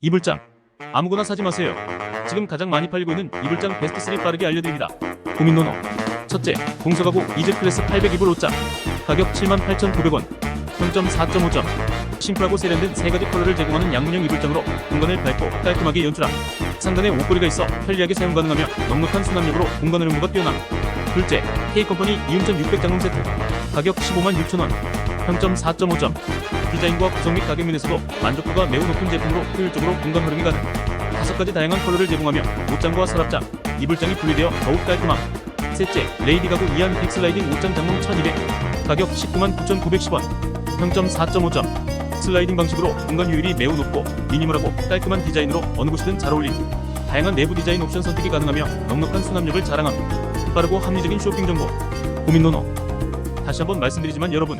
이불장. 아무거나 사지 마세요. 지금 가장 많이 팔리고 있는 이불장 베스트 3 빠르게 알려드립니다. 고민 노노. 첫째, 공서가구 이즈 클래스 800 이불 옷장. 가격 78,900원. 평점 4.5점 심플하고 세련된 세 가지 컬러를 제공하는 양문형 이불장으로 공간을 밝고 깔끔하게 연출함. 상단에 옷걸이가 있어 편리하게 사용 가능하며 넉넉한 수납력으로 공간 활용도가 뛰어남. 둘째, K컴퍼니 이음전 600장롱 세트. 가격 15만 6천원 평점 4.5점 디자인과 구성 및 가격 면에서도 만족도가 매우 높은 제품으로 효율적으로 공간 활용이 가능. 다섯 가지 다양한 컬러를 제공하며 옷장과 서랍장, 이불장이 분리되어 더욱 깔끔함. 셋째, 레이디 가구 이안 빅슬라이딩 옷장 장롱 1200 가격 19만 9,910원. 평점 4.5점 슬라이딩 방식으로 공간 효율이 매우 높고 미니멀하고 깔끔한 디자인으로 어느 곳이든 잘 어울림. 다양한 내부 디자인 옵션 선택이 가능하며 넉넉한 수납력을 자랑함. 빠르고 합리적인 쇼핑 정보. 고민 노노. 다시 한번 말씀드리지만 여러분